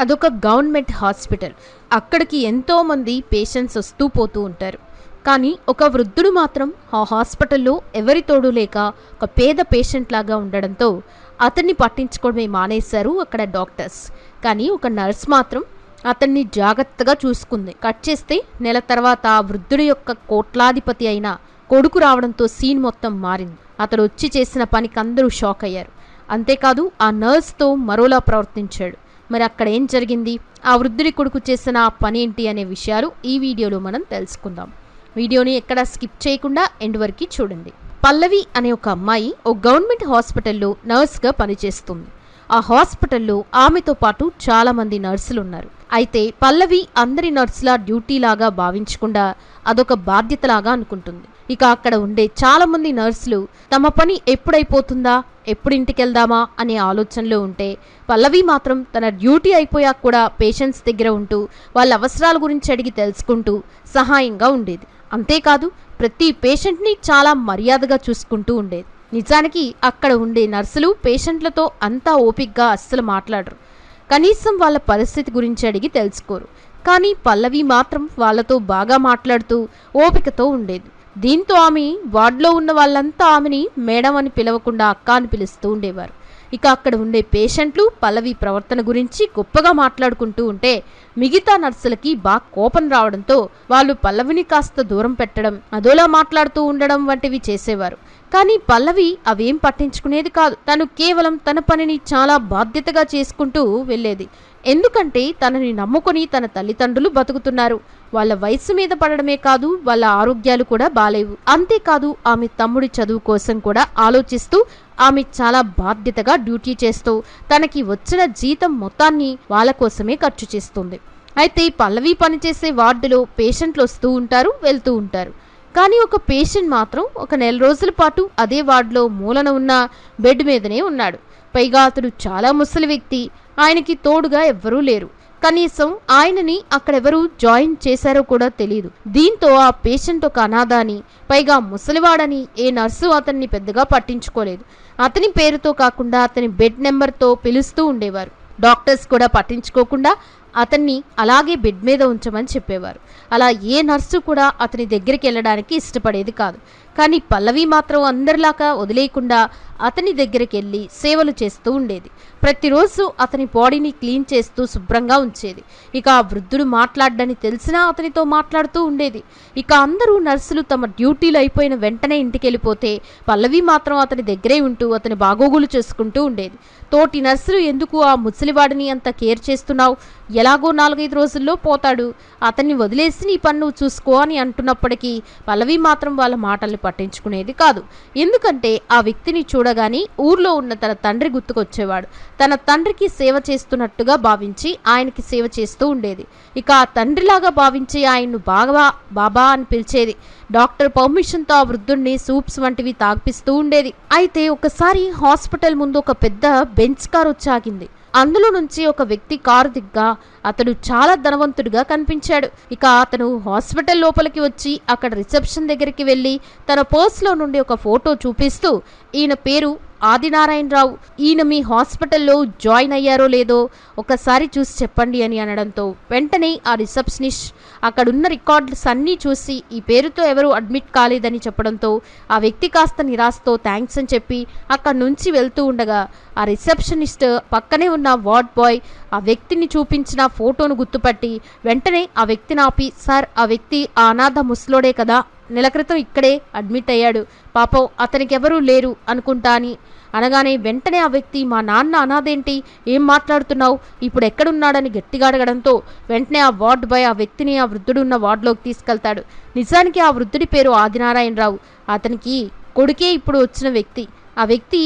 అదొక government hospital. అక్కడికి ఎంతోమంది పేషెంట్స్ వస్తూ పోతూ ఉంటారు. కానీ ఒక వృద్ధుడు మాత్రం ఆ హాస్పిటల్లో ఎవరి తోడు లేక ఒక పేద పేషెంట్ లాగా ఉండడంతో అతన్ని పట్టించుకోవడమే మానేశారు అక్కడ డాక్టర్స్. కానీ ఒక నర్స్ మాత్రం అతన్ని జాగ్రత్తగా చూసుకుంది. కట్ చేస్తే నెల తర్వాత ఆ వృద్ధుడి యొక్క కోట్లాధిపతి అయిన కొడుకు రావడంతో సీన్ మొత్తం మారింది. అతడు వచ్చి చేసిన పనికి అందరూ షాక్ అయ్యారు. అంతేకాదు ఆ నర్స్తో మరోలా ప్రవర్తించాడు. మరి అక్కడ ఏం జరిగింది? ఆ వృద్ధుడి కొడుకు చేసిన ఆ పని ఏంటి అనే విషయాలు ఈ వీడియోలో మనం తెలుసుకుందాం. వీడియోని ఎక్కడ స్కిప్ చేయకుండా ఎండ్ వరకు చూడండి. పల్లవి అనే ఒక అమ్మాయి ఓ గవర్నమెంట్ హాస్పిటల్లో నర్స్గా పనిచేస్తుంది. ఆ హాస్పిటల్లో ఆమెతో పాటు చాలామంది నర్సులు ఉన్నారు అయితే పల్లవి అందరి నర్సుల డ్యూటీ లాగా భావించకుండా అదొక బాధ్యతలాగా అనుకుంటుంది. ఇక అక్కడ ఉండే చాలా మంది నర్సులు తమ పని ఎప్పుడైపోతుందా? ఎప్పుడు ఇంటికెళ్దామా అనే ఆలోచనలో ఉంటే పల్లవి మాత్రం తన డ్యూటీ అయిపోయాక కూడా పేషెంట్స్ దగ్గర ఉంటూ వాళ్ళ అవసరాల గురించి అడిగి తెలుసుకుంటూ సహాయంగా ఉండేది. అంతేకాదు ప్రతి పేషెంట్ని చాలా మర్యాదగా చూసుకుంటూ ఉండేది. నిజానికి అక్కడ ఉండే నర్సులు పేషెంట్లతో అంతా ఓపిక్గా అస్సలు మాట్లాడరు. కనీసం వాళ్ళ పరిస్థితి గురించి అడిగి తెలుసుకోరు. కానీ పల్లవి మాత్రం వాళ్ళతో బాగా మాట్లాడుతూ ఓపికతో ఉండేది. దీంతో ఆమె వార్డులో ఉన్న వాళ్ళంతా ఆమెని మేడం అని పిలవకుండా అక్క అని పిలుస్తూ ఉండేవారు. ఇక అక్కడ ఉండే పేషెంట్లు పల్లవి ప్రవర్తన గురించి గొప్పగా మాట్లాడుకుంటూ ఉంటే మిగతా నర్సులకి బాగా కోపం రావడంతో వాళ్ళు పల్లవిని కాస్త దూరం పెట్టడం అదోలా మాట్లాడుతూ ఉండడం వంటివి చేసేవారు. కానీ పల్లవి అవేం పట్టించుకునేది కాదు. తను కేవలం తన పనిని చాలా బాధ్యతగా చేసుకుంటూ వెళ్ళేది. ఎందుకంటే తనని నమ్ముకొని తన తల్లిదండ్రులు బతుకుతున్నారు. వాళ్ళ వయస్సు మీద పడడమే కాదు వాళ్ళ ఆరోగ్యాలు కూడా బాలేవు. అంతేకాదు ఆమె తమ్ముడి చదువు కోసం కూడా ఆలోచిస్తూ ఆమె చాలా బాధ్యతగా డ్యూటీ చేస్తూ తనకి వచ్చిన జీతం మొత్తాన్ని వాళ్ళ కోసమే ఖర్చు చేస్తుంది. అయితే పల్లవి పనిచేసే వార్డులో పేషెంట్లు వస్తూ ఉంటారు వెళ్తూ ఉంటారు. కానీ ఒక పేషెంట్ మాత్రం ఒక నెల రోజుల పాటు అదే వార్డులో మూలన ఉన్న బెడ్ మీదనే ఉన్నాడు. పైగా అతడు చాలా ముసలి వ్యక్తి. ఆయనకి తోడుగా ఎవ్వరూ లేరు. కనీసం ఆయనని అక్కడెవరూ జాయిన్ చేశారో కూడా తెలియదు దీంతో ఆ పేషెంట్ ఒక అనాథ అని పైగా ముసలివాడని ఏ నర్సు అతన్ని పెద్దగా పట్టించుకోలేదు. అతని పేరుతో కాకుండా అతని బెడ్ నెంబర్తో పిలుస్తూ ఉండేవారు. డాక్టర్స్ కూడా పట్టించుకోకుండా అతన్ని అలాగే బెడ్ మీద ఉంచమని చెప్పేవారు. అలా ఏ నర్సు కూడా అతని దగ్గరికి వెళ్ళడానికి ఇష్టపడేది కాదు. కానీ పల్లవి మాత్రం అందరిలాగా వదిలేయకుండా అతని దగ్గరికి వెళ్ళి సేవలు చేస్తూ ఉండేది. ప్రతిరోజు అతని బాడీని క్లీన్ చేస్తూ శుభ్రంగా ఉంచేది. ఇక ఆ వృద్ధుడు మాట్లాడని తెలిసినా అతనితో మాట్లాడుతూ ఉండేది. ఇక అందరూ నర్సులు తమ డ్యూటీలు అయిపోయిన వెంటనే ఇంటికి వెళ్ళిపోతే పల్లవి మాత్రం అతని దగ్గరే ఉంటూ అతని బాగోగులు చేసుకుంటూ ఉండేది. తోటి నర్సులు ఎందుకు ఆ ముసలివాడిని అంత కేర్ చేస్తున్నావు? ఎలాగో నాలుగైదు రోజుల్లో పోతాడు. అతన్ని వదిలేసి నీ పన్ను చూసుకో అని అంటున్నప్పటికీ పల్లవి మాత్రం వాళ్ళ మాటల్ని పట్టించుకునేది కాదు. ఎందుకంటే ఆ వ్యక్తిని చూడగానే ఊర్లో ఉన్న తన తండ్రి గుర్తుకొచ్చేవాడు. తన తండ్రికి సేవ చేస్తున్నట్టుగా భావించి ఆయనకి సేవ చేస్తూ ఉండేది. ఇక ఆ తండ్రిలాగా భావించి ఆయన్ను బాగా బాబా అని పిలిచేది. డాక్టర్ పర్మిషన్తో ఆ వృద్ధుణ్ణి సూప్స్ వంటివి తాగిపిస్తూ ఉండేది. అయితే ఒకసారి హాస్పిటల్ ముందు ఒక పెద్ద బెంచ్ కార్ వచ్చాగింది. అందులో నుంచి ఒక వ్యక్తి కారు దిగ్గా అతడు చాలా ధనవంతుడిగా కనిపించాడు. ఇక అతను హాస్పిటల్ లోపలికి వచ్చి అక్కడ రిసెప్షన్ దగ్గరికి వెళ్ళి తన పర్స్లో నుండి ఒక ఫోటో చూపిస్తూ ఈయన పేరు ఆదినారాయణరావు ఈయన మీ హాస్పిటల్లో జాయిన్ అయ్యారో లేదో ఒకసారి చూసి చెప్పండి అని అనడంతో వెంటనే ఆ రిసెప్షనిస్ట్ అక్కడున్న రికార్డ్స్ అన్నీ చూసి ఈ పేరుతో ఎవరు అడ్మిట్ కాలేదని చెప్పడంతో ఆ వ్యక్తి కాస్త నిరాశతో థ్యాంక్స్ అని చెప్పి అక్కడి నుంచి వెళ్తూ ఉండగా ఆ రిసెప్షనిస్ట్ పక్కనే ఉన్న వార్డ్ బాయ్ ఆ వ్యక్తిని చూపించిన ఫోటోను గుర్తుపట్టి వెంటనే ఆ వ్యక్తిని ఆపి సార్ ఆ వ్యక్తి ఆ అనాథ ముసలోడే కదా నెల క్రితం ఇక్కడే అడ్మిట్ అయ్యాడు. పాపం అతనికి ఎవరూ లేరు అనుకుంటా అని. అనగానే వెంటనే ఆ వ్యక్తి మా నాన్న అనాదేంటి ఏం మాట్లాడుతున్నావు? ఇప్పుడు ఎక్కడున్నాడని గట్టిగా అడగడంతో వెంటనే ఆ వార్డ్ బాయ్ ఆ వ్యక్తిని ఆ వృద్ధుడు ఉన్న వార్డులోకి తీసుకెళ్తాడు. నిజానికి ఆ వృద్ధుడి పేరు ఆదినారాయణరావు. అతనికి కొడుకే ఇప్పుడు వచ్చిన వ్యక్తి. ఆ వ్యక్తి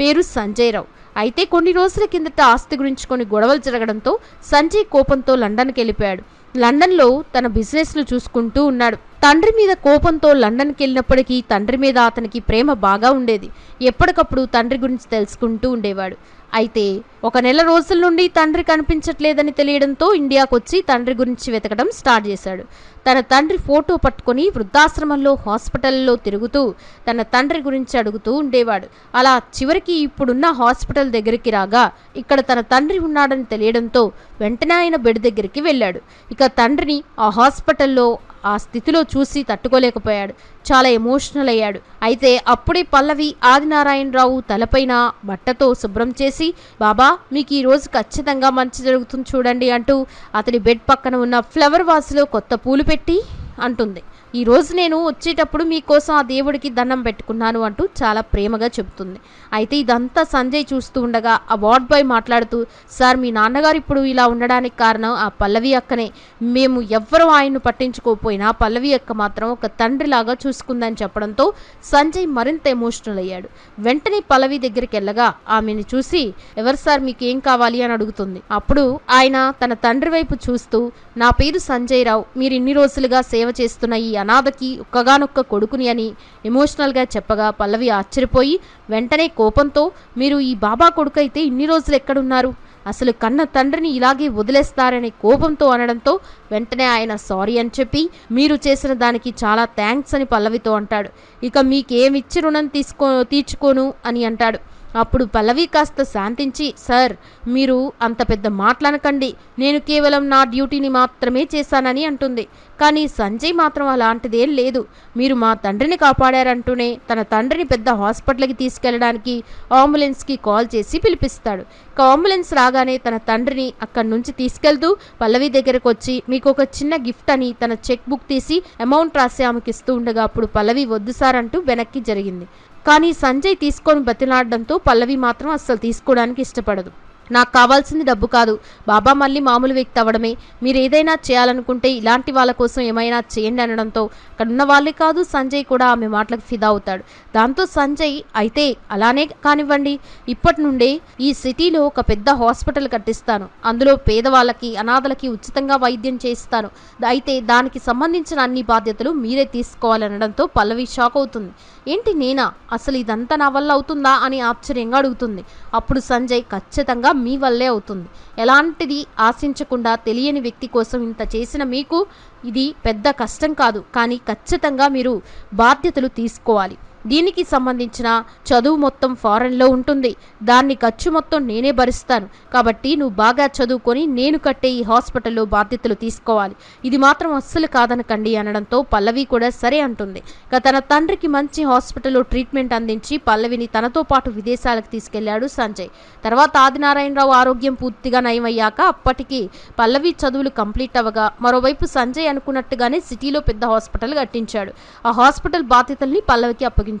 పేరు సంజయ్ రావు. అయితే కొన్ని రోజుల కిందట ఆస్తి గురించి కొన్ని గొడవలు జరగడంతో సంజయ్ కోపంతో లండన్కి వెళ్ళిపోయాడు. లండన్లో తన బిజినెస్ను చూసుకుంటూ ఉన్నాడు. తండ్రి మీద కోపంతో లండన్కి వెళ్ళినప్పటికీ తండ్రి మీద అతనికి ప్రేమ బాగా ఉండేది. ఎప్పటికప్పుడు తండ్రి గురించి తెలుసుకుంటూ ఉండేవాడు. అయితే ఒక నెల రోజుల నుండి తండ్రి కనిపించట్లేదని తెలియడంతో ఇండియాకు వచ్చి తండ్రి గురించి వెతకడం స్టార్ట్ చేశాడు. తన తండ్రి ఫోటో పట్టుకొని వృద్ధాశ్రమంలో హాస్పిటల్లో తిరుగుతూ తన తండ్రి గురించి అడుగుతూ ఉండేవాడు. అలా చివరికి ఇప్పుడున్న హాస్పిటల్ దగ్గరికి రాగా ఇక్కడ తన తండ్రి ఉన్నాడని తెలియడంతో వెంటనే ఆయన బెడ్ దగ్గరికి వెళ్ళాడు. ఇక తండ్రిని ఆ హాస్పిటల్లో ఆ స్థితిలో చూసి తట్టుకోలేకపోయాడు. చాలా ఎమోషనల్ అయ్యాడు. అయితే అప్పుడే పల్లవి ఆదినారాయణరావు తలపైన బట్టతో శుభ్రం చేసి బాబా మీకు ఈ రోజు ఖచ్చితంగా మంచి జరుగుతుంది చూడండి అంటూ అతని బెడ్ పక్కన ఉన్న ఫ్లవర్ వాస్లో కొత్త పూలు పెట్టి అంటుంది. ఈ రోజు నేను వచ్చేటప్పుడు మీకోసం ఆ దేవుడికి దండం పెట్టుకున్నాను అంటూ చాలా ప్రేమగా చెబుతుంది. అయితే ఇదంతా సంజయ్ చూస్తూ ఉండగా ఆ వార్డ్ బాయ్ మాట్లాడుతూ సార్ మీ నాన్నగారు ఇప్పుడు ఇలా ఉండడానికి కారణం ఆ పల్లవి అక్కనే. మేము ఎవ్వరూ ఆయన్ను పట్టించుకోకపోయినా పల్లవి అక్క మాత్రం ఒక తండ్రిలాగా చూసుకుందని చెప్పడంతో సంజయ్ మరింత ఎమోషనల్ అయ్యాడు. వెంటనే పల్లవి దగ్గరికి వెళ్ళగా ఆమెను చూసి ఎవరు సార్ మీకు ఏం కావాలి అని అడుగుతుంది. అప్పుడు ఆయన తన తండ్రి వైపు చూస్తూ నా పేరు సంజయ్ రావు. మీరు ఇన్ని రోజులుగా సేవ చేస్తున్న ఈ అనాథకి ఒక్కగానొక్క కొడుకుని అని ఎమోషనల్గా చెప్పగా పల్లవి ఆశ్చర్యపోయి వెంటనే కోపంతో మీరు ఈ బాబా కొడుకు అయితే ఇన్ని రోజులు ఎక్కడున్నారు? అసలు కన్న తండ్రిని ఇలాగే వదిలేస్తారనే కోపంతో అనడంతో వెంటనే ఆయన సారీ అని చెప్పి మీరు చేసిన దానికి చాలా థ్యాంక్స్ అని పల్లవితో అంటాడు. ఇక మీకేమిచ్చి రుణం తీసుకో తీర్చుకోను అని అంటాడు. అప్పుడు పల్లవి కాస్త శాంతించి సార్ మీరు అంత పెద్ద మాట్లాడకండి నేను కేవలం నా డ్యూటీని మాత్రమే చేశానని అంటుంది. కానీ సంజయ్ మాత్రం అలాంటిదేం లేదు. మీరు మా తండ్రిని కాపాడారంటూనే తన తండ్రిని పెద్ద హాస్పిటల్కి తీసుకెళ్ళడానికి అంబులెన్స్కి కాల్ చేసి పిలిపిస్తాడు. ఇక అంబులెన్స్ రాగానే తన తండ్రిని అక్కడి నుంచి తీసుకెళ్తూ పల్లవి దగ్గరకు వచ్చి మీకు ఒక చిన్న గిఫ్ట్ అని తన చెక్ బుక్ తీసి అమౌంట్ రాసి ఆమెకి ఇస్తూ ఉండగా అప్పుడు పల్లవి వద్దు సార్ అంటూ వెనక్కి జరిగింది. కానీ సంజయ్ తీసుకొని బతిలాడడంతో పల్లవి మాత్రం అస్సలు తీసుకోవడానికి ఇష్టపడదు. నాకు కావాల్సింది డబ్బు కాదు. బాబా మళ్ళీ మామూలు వ్యక్తి అవ్వడమే. మీరు ఏదైనా చేయాలనుకుంటే ఇలాంటి వాళ్ళ కోసం ఏమైనా చేయండి అనడంతో అక్కడ ఉన్న వాళ్ళే కాదు సంజయ్ కూడా ఆమె మాటలకు ఫిదా అవుతాడు. దాంతో సంజయ్ అయితే అలానే కానివ్వండి. ఇప్పటి నుండే ఈ సిటీలో ఒక పెద్ద హాస్పిటల్ కట్టిస్తాను. అందులో పేదవాళ్ళకి అనాథలకి ఉచితంగా వైద్యం చేయిస్తాను. అయితే దానికి సంబంధించిన అన్ని బాధ్యతలు మీరే తీసుకోవాలనడంతో పల్లవి షాక్ అవుతుంది. ఏంటి నేనా? అసలు ఇదంతా నా వల్ల అవుతుందా? అని ఆశ్చర్యంగా అడుగుతుంది. అప్పుడు సంజయ్ ఖచ్చితంగా మీ వల్లే అవుతుంది. ఎలాంటిది ఆశించకుండా తెలియని వ్యక్తి కోసం ఇంత చేసిన మీకు ఇది పెద్ద కష్టం కాదు. కానీ ఖచ్చితంగా మీరు బాధ్యతలు తీసుకోవాలి. దీనికి సంబంధించిన చదువు మొత్తం ఫారెన్లో ఉంటుంది. దాన్ని ఖర్చు మొత్తం నేనే భరిస్తాను. కాబట్టి నువ్వు బాగా చదువుకొని నేను కట్టే ఈ హాస్పిటల్లో బాధ్యతలు తీసుకోవాలి. ఇది మాత్రం అస్సలు కాదనకండి అనడంతో పల్లవి కూడా సరే అంటుంది. ఇక తన తండ్రికి మంచి హాస్పిటల్లో ట్రీట్మెంట్ అందించి పల్లవిని తనతో పాటు విదేశాలకు తీసుకెళ్ళాడు సంజయ్. తర్వాత ఆదినారాయణరావు ఆరోగ్యం పూర్తిగా నయమయ్యాక అప్పటికి పల్లవి చదువులు కంప్లీట్ అవ్వగా మరోవైపు సంజయ్ అనుకున్నట్టుగానే సిటీలో పెద్ద హాస్పిటల్ కట్టించాడు. ఆ హాస్పిటల్ బాధ్యతల్ని పల్లవికి అప్పగించాడు.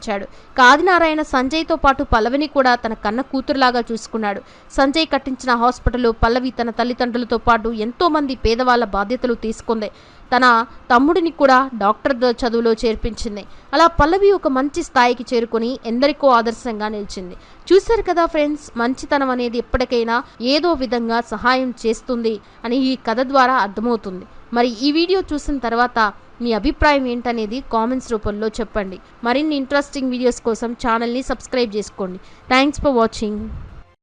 ఆదినారాయణ సంజయ్తో పాటు పల్లవిని కూడా తన కన్న కూతురులాగా చూసుకున్నాడు. సంజయ్ కట్టించిన హాస్పిటల్లో పల్లవి తన తల్లిదండ్రులతో పాటు ఎంతోమంది పేదవాళ్ళ పేదవాళ్ళ బాధ్యతలు తీసుకుంది. తన తమ్ముడిని కూడా డాక్టర్ చదువులో చేర్పించింది. అలా పల్లవి ఒక మంచి స్థాయికి చేరుకొని ఎందరికో ఆదర్శంగా నిలిచింది. చూశారు కదా ఫ్రెండ్స్ మంచితనం అనేది ఎప్పటికైనా ఏదో విధంగా సహాయం చేస్తుంది అని ఈ కథ ద్వారా అర్థమవుతుంది. మరి ఈ వీడియో చూసిన తర్వాత మీ అభిప్రాయం ఏంటనేది కామెంట్స్ రూపంలో చెప్పండి. మరిన్ని ఇంట్రెస్టింగ్ వీడియోస్ కోసం ఛానల్ని సబ్స్క్రైబ్ చేసుకోండి. Thanks for watching